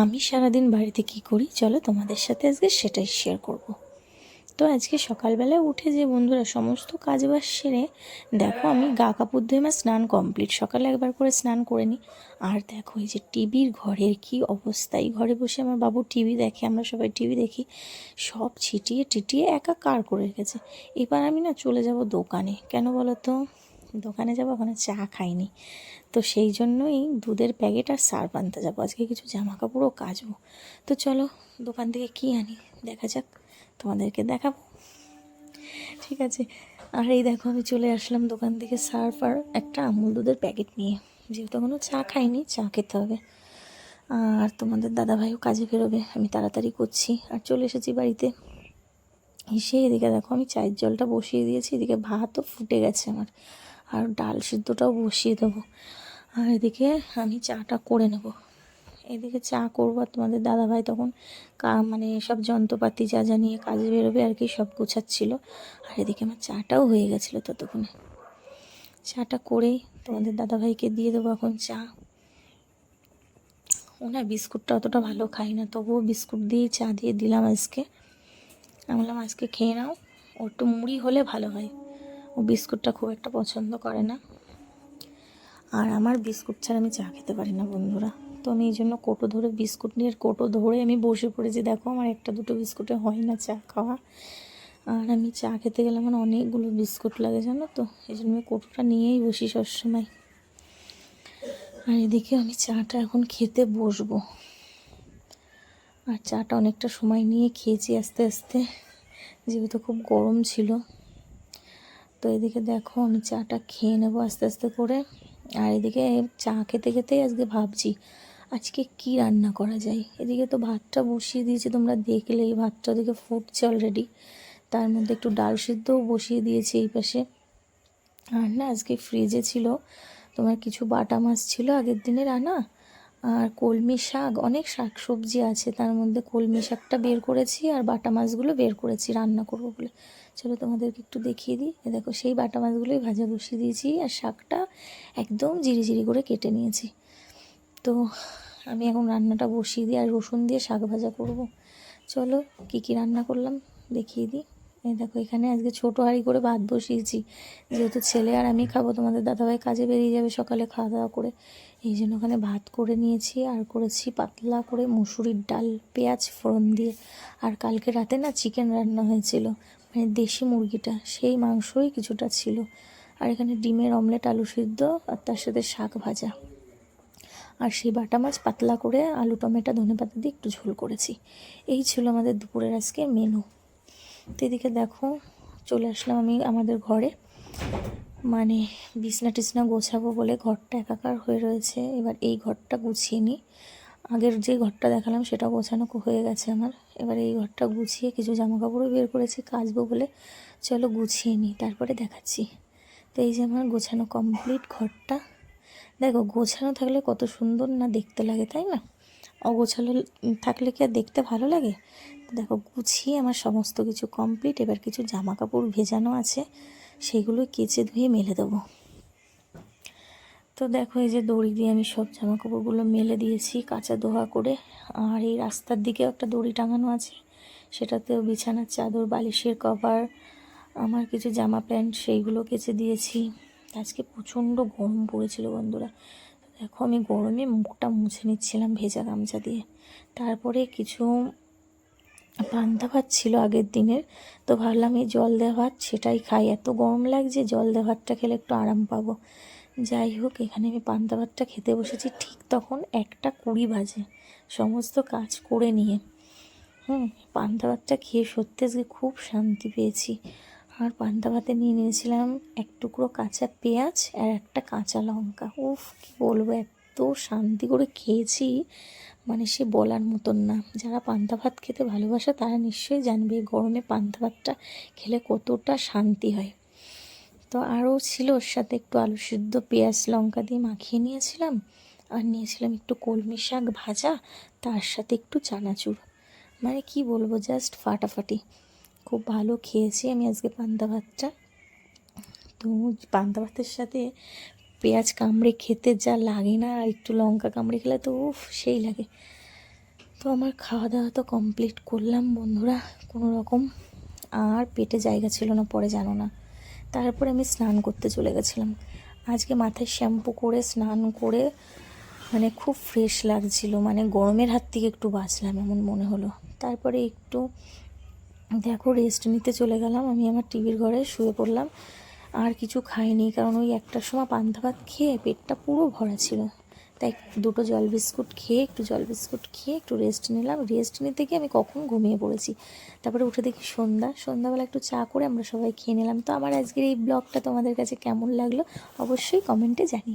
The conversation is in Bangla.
আমি সারাদিন বাড়িতে কি করি? চলো তোমাদের সাথে আজকে সেটাই শেয়ার করব। তো আজকে সকালবেলা উঠে যে বন্ধুরা সমস্ত কাজ বাজ সেরে, দেখো আমি গা কাপড় ধুয়ে আমার স্নান কমপ্লিট সকালে একবার করে স্নান করে নিই আর দেখো এই যে টিভির ঘরের কি অবস্থা। এই ঘরে বসে আমার বাবু টিভি দেখে, আমরা সবাই টিভি দেখি। সব ছিটিয়ে টিটিয়ে একা কার করে রেখেছে। এবার আমি না চলে যাব দোকানে। কেন বলো তো দোকানে যাব, ওখানে চা খাইনি। তো সেই জন্যই দুধের প্যাকেট আর সার্ফ আনতে যাব। আজকে কিছু জামা কাপড়ও কাচবো। তো চলো, দোকান থেকে কী আনি? দেখা যাক, তোমাদেরকে দেখাবো। ঠিক আছে, আর এই দেখো, আমি চলে আসলাম দোকান থেকে সার্ফ আর একটা আমুল দুধের প্যাকেট নিয়ে। যেহেতু কোনো চা খাইনি, চা খেতে হবে। আর তোমাদের দাদাভাইও কাজে বেরোবে, আমি তাড়াতাড়ি করছি। আর চলে এসেছি বাড়িতে। এসে এদিকে দেখো, আমি চায়ের জলটা বসিয়ে দিয়েছি, এদিকে ভাতও ফুটে গেছে আমার। আর ডাল সিদ্ধটাও বসিয়ে দেবো। আর এদিকে আমি চাটা করে নেব। এদিকে চা করব আর তোমাদের দাদাভাই তখন কা মানে সব যন্ত্রপাতি যা যা নিয়ে কাজে বেরোবে আর কি সব গোছাচ্ছিল। আর এদিকে আমার চাটাও হয়ে গেছিল ততক্ষণে। চাটা করেই তোমাদের দাদাভাইকে দিয়ে দেবো এখন চা। ওনার বিস্কুটটা অতটা ভালো খাই না, তবুও বিস্কুট দিয়ে চা দিয়ে দিলাম আজকে। আমি বললাম, আজকে খেয়ে নাও। ও একটু মুড়ি হলে ভালো হয়। ও বিস্কুটটা খুব একটা পছন্দ করে না। আর আমার বিস্কুট ছাড়া আমি চা খেতে পারি না, বন্ধুরা। তো আমি এই জন্য কোটো ধরে বিস্কুট নিয়ে কোটো ধরে আমি বসে পড়েছি। দেখো, আমার একটা দুটো বিস্কুটে হয় না চা খাওয়া। আর আমি চা খেতে গেলে আমার অনেকগুলো বিস্কুট লাগে, জানো তো? এই জন্য আমি কোটোটা নিয়েই বসি সবসময়। আর এদিকে আমি চাটা এখন খেতে বসবো। আর চাটা অনেকটা সময় নিয়ে খেয়েছি আস্তে আস্তে। যেহেতু খুব গরম ছিল। তো এদিকে দেখো আমি চাটা খেয়ে নেব আস্তে আস্তে করে। আর এদিকে চা খেতে খেতেই আজকে ভাবছি, আজকে কি রান্না করা যায়? এদিকে তো ভাতটা বসিয়ে দিয়েছি, তোমরা দেখলে এই ভাতটা ওদিকে ফুটছে অলরেডি তার মধ্যে একটু ডাল সিদ্ধও বসিয়ে দিয়েছি এই পাশে। আর না, আজকে ফ্রিজে ছিল, তোমার কিছু বাটা মাছ ছিল আগের দিনের আনা। আর কলমি শাক, অনেক শাক সবজি আছে। তার মধ্যে কলমি শাকটা বের করেছি আর বাটা মাছগুলো বের করেছি রান্না করব বলে। চলো তোমাদেরকে একটু দেখিয়ে দিই। দেখো, সেই বাটা মাছগুলোই ভাজা বসিয়ে দিয়েছি আর শাকটা একদম জিরি জিরি করে কেটে নিয়েছি। তো আমি এখন রান্নাটা বসিয়ে দিই আর রসুন দিয়ে শাক ভাজা করব। চলো কি কি রান্না করলাম দেখিয়ে দিই। এই দেখো, এখানে আজকে ছোটো হাঁড়ি করে ভাত বসিয়েছি। যেহেতু ছেলে আর আমি খাব, তোমাদের দাদাভাই কাজে বেরিয়ে যাবে সকালে খাওয়া দাওয়া করে। এই জন্য ওখানে ভাত করে নিয়েছি আর করেছি পাতলা করে মুসুরির ডাল, পেঁয়াজ ফোড়ন দিয়ে। আর কালকে রাতে না চিকেন রান্না হয়েছিল মানে দেশি মুরগিটা, সেই মাংসই কিছুটা ছিল। আর এখানে ডিমের অমলেট, আলু সিদ্ধ আর তার সাথে শাক ভাজা। আর সেই বাটা মাছ পাতলা করে আলু, টমেটো ধনে পাতা দিয়ে একটু ঝোল করেছি। এই ছিল আমাদের দুপুরের আজকে মেনু তো এদিকে দেখো, চলে আসলাম আমি আমাদের ঘরে। মানে বিছনা টিছনা গোছাবো বলে ঘরটা একাকার হয়ে রয়েছে। এবার এই ঘরটা গুছিয়ে নিই। আগের যে ঘরটা দেখালাম সেটা গোছানো হয়ে গেছে আমার। এবার এই ঘরটা গুছিয়ে কিছু জামা কাপড়ও বের করেছি, কাচবো বলে। চলো গুছিয়ে নিই, তারপরে দেখাচ্ছি। তো এই যে আমার গোছানো কমপ্লিট ঘরটা। দেখো, গোছানো থাকলে কত সুন্দর না দেখতে লাগে, তাই না? অগোছালো থাকলে কি আর দেখতে ভালো লাগে? দেখো, গুছিয়ে আমার সমস্ত কিছু কমপ্লিট এবার কিছু জামা কাপড় ভেজানো আছে, সেগুলো কেচে ধুয়ে মেলে দেবো। তো দেখো, এই যে দড়ি দিয়ে আমি সব জামা কাপড়গুলো মেলে দিয়েছি, কাঁচা দোয়া করে। আর এই রাস্তার দিকেও একটা দড়ি টাঙানো আছে, সেটাতেও বিছানার চাদর, বালিশের কভার, আমার কিছু জামা প্যান্ট, সেইগুলো কেচে দিয়েছি। আজকে প্রচণ্ড গরম পড়েছিল বন্ধুরা। দেখো, আমি গরমে মুখটা মুছে নিচ্ছিলাম ভেজা গামছা দিয়ে। তারপরে কিছু পান্তা ভাত ছিল আগের দিনের। তো ভাবলাম এই জল দেওয়া ভাত সেটাই খাই। এত গরম লাগছে, জল দেওয়া ভাতটা খেলে একটু আরাম পাবো। যাই হোক, এখানে আমি পান্তা ভাতটা খেতে বসেছি ঠিক তখন একটা কুড়ি বাজে। সমস্ত কাজ করে নিয়ে। হুম, পান্তা ভাতটা খেয়ে সত্যি আজকে খুব শান্তি পেয়েছি। আর পান্তা ভাতে নিয়ে নিয়েছিলাম এক টুকরো কাঁচা পেঁয়াজ আর একটা কাঁচা লঙ্কা। উফ, কী বলব, এত শান্তি করে খেয়েছি। মানে সে বলার মতন না। যারা পান্তা ভাত খেতে ভালোবাসে, তারা নিশ্চয়ই জানবে গরমে পান্তা ভাতটা খেলে কতটা শান্তি হয়। তো আরও ছিল ওর সাথে একটু আলু সিদ্ধ, পেঁয়াজ, লঙ্কা দিয়ে মাখিয়ে নিয়েছিলাম। আর নিয়েছিলাম একটু কলমি শাক ভাজা, তার সাথে একটু চানাচুর। মানে কি বলব জাস্ট ফাটাফাটি। খুব ভালো খেয়েছি আমি আজকে পান্তা ভাতটা। তো পান্তা ভাতের সাথে পেঁয়াজ কামড়ে খেতে যা লাগে না একটু লঙ্কা কামড়ে খেলে তো উফ, সেই লাগে। তো আমার খাওয়া দাওয়া তো কমপ্লিট করলাম বন্ধুরা, কোনো রকম। আর পেটে জায়গা ছিল না, পরে জানো না। তারপরে আমি স্নান করতে চলে গেছিলাম। আজকে মাথায় শ্যাম্পু করে স্নান করে মানে খুব ফ্রেশ লাগছিল মানে গরমের হাত থেকে একটু বাঁচলাম এমন মনে হলো। তারপরে একটু, দেখো রেস্ট নিতে চলে গেলাম, আমি আমার টিভির ঘরে শুয়ে পড়লাম। আর কিছু খাইনি, কারণ ওই একটার সময় পান্তা ভাত খেয়ে পেটটা পুরো ভরা ছিল। তাই দুটো জল বিস্কুট খেয়ে, একটু জল বিস্কুট খেয়ে একটু রেস্ট নিলাম। রেস্ট নিতে গিয়ে আমি কখন ঘুমিয়ে পড়েছি? তারপরে উঠে দেখি সন্ধ্যা। সন্ধ্যাবেলা একটু চা করে আমরা সবাই খেয়ে নিলাম। তো আমার আজকের এই ব্লগটা তোমাদের কাছে কেমন লাগল অবশ্যই কমেন্টে জানি